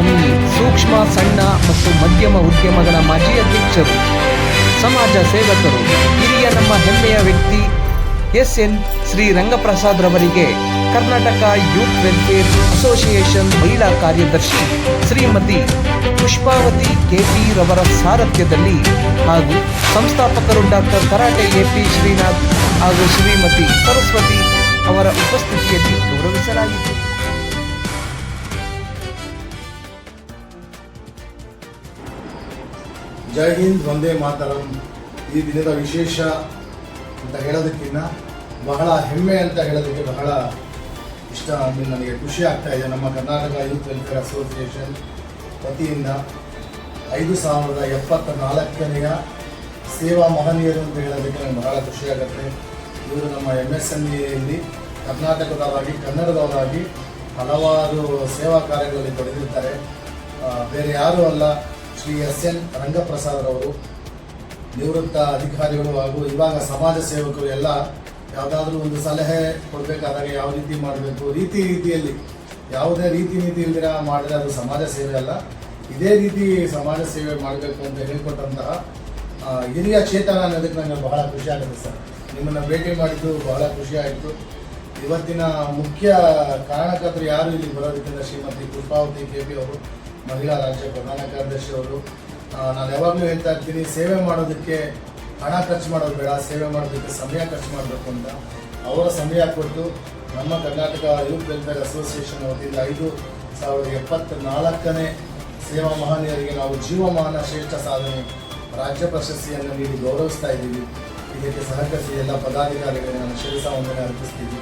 M E ಸೂಕ್ಷ್ಮ, ಸಣ್ಣ ಮತ್ತು ಮಧ್ಯಮ ಉದ್ಯಮಗಳ ಮಾಜಿ ಅಧ್ಯಕ್ಷರು, ಸಮಾಜ ಸೇವಕರು, ಹಿರಿಯ ನಮ್ಮ ಹೆಮ್ಮೆಯ ವ್ಯಕ್ತಿ ಎಸ್ ಎನ್ ಶ್ರೀ ರಂಗಪ್ರಸಾದ್ ರವರಿಗೆ ಕರ್ನಾಟಕ ಯೂತ್ ವೆಲ್ಫೇರ್ ಅಸೋಸಿಯೇಷನ್ ಮಹಿಳಾ ಕಾರ್ಯದರ್ಶಿ ಶ್ರೀಮತಿ ಪುಷ್ಪಾವತಿ ಕೆಪಿ ರವರ ಸಾರಥ್ಯದಲ್ಲಿ ಹಾಗೂ ಸಂಸ್ಥಾಪಕರು ಡಾಕ್ಟರ್ ಕರಾಟೆ ಎಪಿ ಶ್ರೀನಾಥ್ ಹಾಗೂ ಶ್ರೀಮತಿ ಸರಸ್ವತಿ ಅವರ ಉಪಸ್ಥಿತಿಯಲ್ಲಿ ಗೌರವಿಸಲಾಯಿತು. ಜೈ ಹಿಂದ್, ವಂದೇ ಮಾತರಂ. ಈ ದಿನದ ವಿಶೇಷ ಅಂತ ಹೇಳೋದಕ್ಕಿಂತ ಬಹಳ ಹೆಮ್ಮೆ ಅಂತ ಹೇಳೋದಕ್ಕೆ ಬಹಳ ಇಷ್ಟ ಅಂದರೆ ನನಗೆ ಖುಷಿ ಆಗ್ತಾ ಇದೆ. ನಮ್ಮ ಕರ್ನಾಟಕ ಯೂತ್ ವೆಲ್ಫೇರ್ ಅಸೋಸಿಯೇಷನ್ ವತಿಯಿಂದ ಐದು ಸಾವಿರದ ಎಪ್ಪತ್ತ ನಾಲ್ಕನೆಯ ಸೇವಾ ಮಹನೀಯರು ಅಂತ ಹೇಳೋದಕ್ಕೆ ನನಗೆ ಬಹಳ ಖುಷಿಯಾಗುತ್ತೆ ಇವರು ನಮ್ಮ ಎಂ ಎಸ್ ಎನ್ ಎಲ್ಲಿ ಕರ್ನಾಟಕದವರಾಗಿ, ಕನ್ನಡದವರಾಗಿ ಹಲವಾರು ಸೇವಾ ಕಾರ್ಯಗಳಲ್ಲಿ ತೊಡಗಿರ್ತಾರೆ ಬೇರೆ ಯಾರೂ ಅಲ್ಲ. ಶ್ರೀ ಎಸ್ ಎನ್ ರಂಗಪ್ರಸಾದ್ರವರು ನಿವೃತ್ತ ಅಧಿಕಾರಿಗಳು ಹಾಗೂ ಇವಾಗ ಸಮಾಜ ಸೇವಕರು ಎಲ್ಲ ಯಾವುದಾದ್ರೂ ಒಂದು ಸಲಹೆ ಕೊಡಬೇಕಾದಾಗ ಯಾವ ರೀತಿ ಮಾಡಬೇಕು? ರೀತಿ ರೀತಿಯಲ್ಲಿ. ಯಾವುದೇ ರೀತಿ ನೀತಿ ಇಲ್ದಿರ ಮಾಡಿದ್ರೆ ಅದು ಸಮಾಜ ಸೇವೆ ಅಲ್ಲ. ಇದೇ ರೀತಿ ಸಮಾಜ ಸೇವೆ ಮಾಡಬೇಕು ಅಂತ ಹೇಳ್ಕೊಟ್ಟಂತಹ ಹಿರಿಯ ಚೇತನ ಅನ್ನೋದಕ್ಕೆ ನನಗೆ ಬಹಳ ಖುಷಿ ಆಗುತ್ತೆ ಸರ್. ನಿಮ್ಮನ್ನು ಭೇಟಿ ಮಾಡಿದ್ದು ಬಹಳ ಖುಷಿ ಆಯಿತು. ಇವತ್ತಿನ ಮುಖ್ಯ ಕಾರಣಕರ್ತರು ಯಾರು ಇಲ್ಲಿ ಬರೋದಕ್ಕಿಂತ ಶ್ರೀಮತಿ ಪುಷ್ಪಾವತಿ ಕೆ ಪಿ ಅವರು, ಮಹಿಳಾ ರಾಜ್ಯ ಪ್ರಧಾನ ಕಾರ್ಯದರ್ಶಿ ಅವರು ನಾನು ಯಾವಾಗಲೂ ಹೇಳ್ತಾ ಇರ್ತೀನಿ, ಸೇವೆ ಮಾಡೋದಕ್ಕೆ ಹಣ ಖರ್ಚು ಮಾಡೋದು ಬೇಡ, ಸೇವೆ ಮಾಡೋದಕ್ಕೆ ಸಮಯ ಖರ್ಚು ಮಾಡಬೇಕು ಅಂತ. ಅವರ ಸಮಯ ಕೊಟ್ಟು ನಮ್ಮ ಕರ್ನಾಟಕ ಯೂತ್ ವೆಲ್ಫೇರ್ ಅಸೋಸಿಯೇಷನ್ ವತಿಯಿಂದ ಐದು ಸಾವಿರದ ಎಪ್ಪತ್ತ ನಾಲ್ಕನೇ ಸೇವಾ ಮಹನೀಯರಿಗೆ ನಾವು ಜೀವಮಾನ ಶ್ರೇಷ್ಠ ಸಾಧನೆ ರಾಜ್ಯ ಪ್ರಶಸ್ತಿಯನ್ನು ನೀಡಿ ಗೌರವಿಸ್ತಾ ಇದ್ದೀವಿ. ಇದಕ್ಕೆ ಸಹಕರಿಸಿ ಎಲ್ಲ ಪದಾಧಿಕಾರಿಗಳಿಗೆ ನಾನು ಶಿರಸ ವಂದನೆ ಅರ್ಪಿಸ್ತೀವಿ